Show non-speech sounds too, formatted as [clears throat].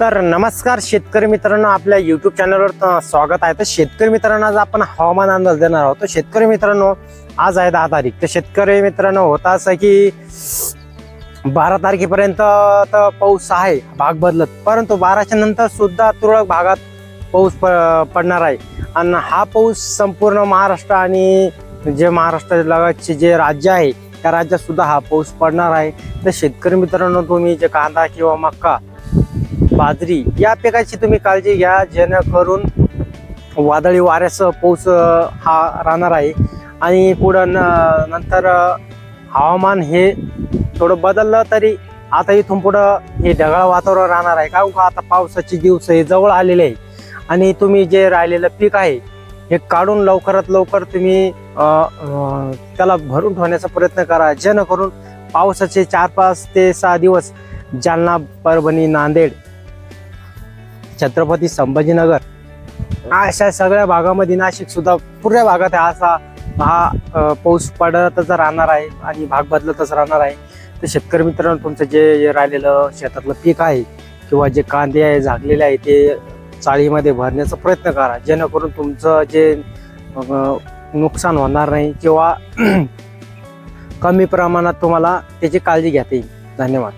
तर नमस्कार शेतकरी मित्रांनो आपल्या युट्यूब चॅनलवर स्वागत आहे. तर शेतकरी मित्रांनो आज आपण हवामान अंदाज देणार आहोत. तर शेतकरी मित्रांनो आज आहे दहा तारीख. तर शेतकरी मित्रांनो होता असं की बारा तारखेपर्यंत तर पाऊस आहे भाग बदलत. परंतु बाराच्या नंतर सुद्धा तुरळक भागात पाऊस प- पडणार आहे. आणि हा पाऊस संपूर्ण महाराष्ट्र आणि जे महाराष्ट्र लगतचे जे राज्य आहे त्या राज्यात सुद्धा हा पाऊस पडणार आहे. तर शेतकरी मित्रांनो तुम्ही जे कांदा किंवा मक्का बाजरी या पिकाची तुम्ही काळजी घ्या जेणेकरून वादळी वाऱ्यासह पाऊस हा राहणार आहे. आणि पुढं न- नंतर हवामान हे थोडं बदललं तरी आता इथून पुढं हे ढगाळ वातावरण राहणार आहे. कारण का आता पावसाचे दिवस हे जवळ आलेले आहे. आणि तुम्ही जे राहिलेलं पीक आहे हे काढून लवकरात लवकर तुम्ही त्याला भरून ठेवण्याचा प्रयत्न करा. जेणेकरून पावसाचे चार पाच ते सहा दिवस जालना परभणी नांदेड छत्रपती संभाजीनगर. अशा सगळ्या भागामध्ये नाशिक सुद्धा पुऱ्या भागात आहे. असा हा पाऊस पडतच राहणार आहे आणि भाग बदलतच राहणार आहे. तर शेतकरी मित्रांनो तुमचं जे राहिलेलं शेतातलं पीक आहे किंवा जे कांदे आहे झाकलेले आहे ते चाळीमध्ये भरण्याचा प्रयत्न करा. जेणेकरून तुमचं जे नुकसान होणार नाही किंवा [clears throat] कमी प्रमाणात तुम्हाला त्याची काळजी घेता येईल. धन्यवाद.